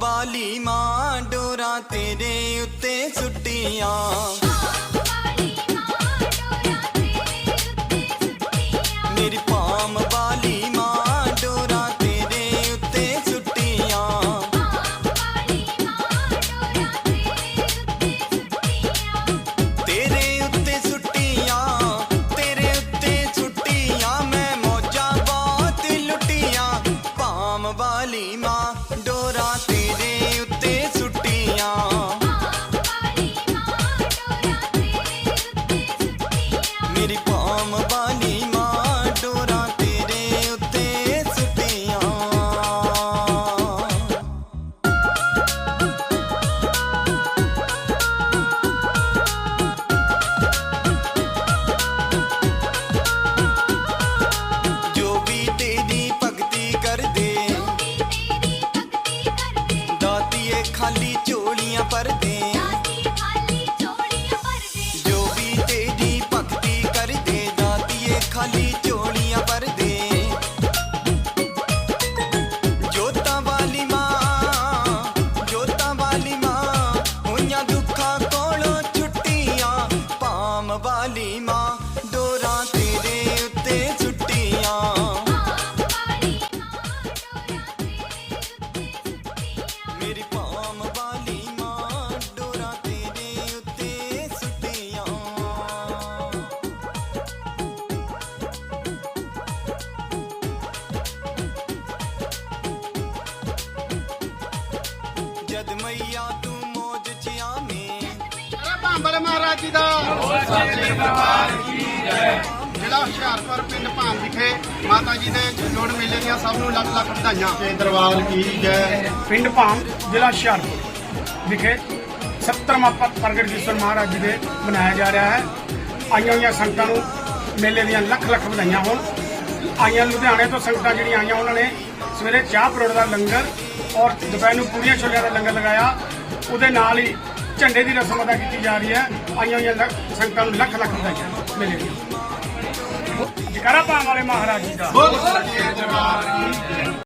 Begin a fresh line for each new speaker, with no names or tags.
ਬਾਲੀ ਮਾਂ ਡੋਰਾ ਤੇਰੇ ਉੱਤੇ ਸੁੱਟੀਆਂ। ਮੇਰੀ ਖਾਲੀ ਝੋਲੀਆਂ ਭਰਦੇ। ਜੋ ਵੀ ਤੇਰੀ ਭਗਤੀ ਕਰਦੇ ਦਾਤੀਏ ਖਾਲੀ ਝੋਲੀਆਂ ਭਰਦੇ। ਜੋਤਾਂ ਵਾਲੀ ਮਾਂ ਜੋਤਾਂ ਵਾਲੀ ਮਾਂ ਹੋਈਆਂ ਦੁੱਖਾਂ ਕੋਲੋਂ ਛੁੱਟੀਆਂ ਪਾਮ ਵਾਲੀ ਮਾਂ। ਮਈਆ ਤੂੰ ਮੋਜ ਚ ਆਵੇਂ।
ਭਾਂਬਲ ਮਹਾਰਾਜ ਜੀ ਦਾ। ਜ਼ਿਲ੍ਹਾ ਹੁਸ਼ਿਆਰਪੁਰ ਪਿੰਡ ਭਾਮ ਵਿਖੇ ਮਾਤਾ ਜੀ ਦੇ ਜੋੜ ਮੇਲੇ ਦੀਆਂ ਸਭ ਨੂੰ ਲੱਖ ਲੱਖ ਵਧਾਈਆਂ। ਤੇ ਦਰਬਾਰ ਕੀ ਜੈ।
ਪਿੰਡ ਭਾਮ ਜ਼ਿਲ੍ਹਾ ਹੁਸ਼ਿਆਰਪੁਰ ਵਿਖੇ 70ਵਾਂ ਪ- ਪ੍ਰਗਟ ਜੀਸਰ ਮਹਾਰਾਜ ਜੀ ਦੇ ਮਨਾਇਆ ਜਾ ਰਿਹਾ ਹੈ। ਆਈਆਂ ਹੋਈਆਂ ਸੰਗਤਾਂ ਨੂੰ ਮੇਲੇ ਦੀਆਂ ਲੱਖ ਲੱਖ ਵਧਾਈਆਂ ਹੋਣ। ਆਈਆਂ ਲੁਧਿਆਣੇ ਤੋਂ ਸੰਗਤਾਂ ਜਿਹੜੀਆਂ ਆਈਆਂ ਉਹਨਾਂ ਨੇ ਸਵੇਰੇ ਚਾਹ ਪਰੋੜ ਦਾ ਲੰਗਰ ਔਰ ਦੁਪਹਿਰ ਨੂੰ ਪੂਰੀਆਂ ਛੋਲਿਆਂ ਦਾ ਲੰਗਰ ਲਗਾਇਆ। ਉਹਦੇ ਨਾਲ ਹੀ ਝੰਡੇ ਦੀ ਰਸਮ ਅਦਾ ਕੀਤੀ ਜਾ ਰਹੀ ਹੈ। ਆਈਆਂ ਹੋਈਆਂ ਲੱਖ- ਸੰਗਤਾਂ ਨੂੰ ਲੱਖ ਲੱਖ ਵਧਾਈਆਂ ਮੇਲੇ ਦੀਆਂ ਜਕਾਰਾ ਵਾਲੇ ਮਹਾਰਾਜ ਜੀ ਦਾ।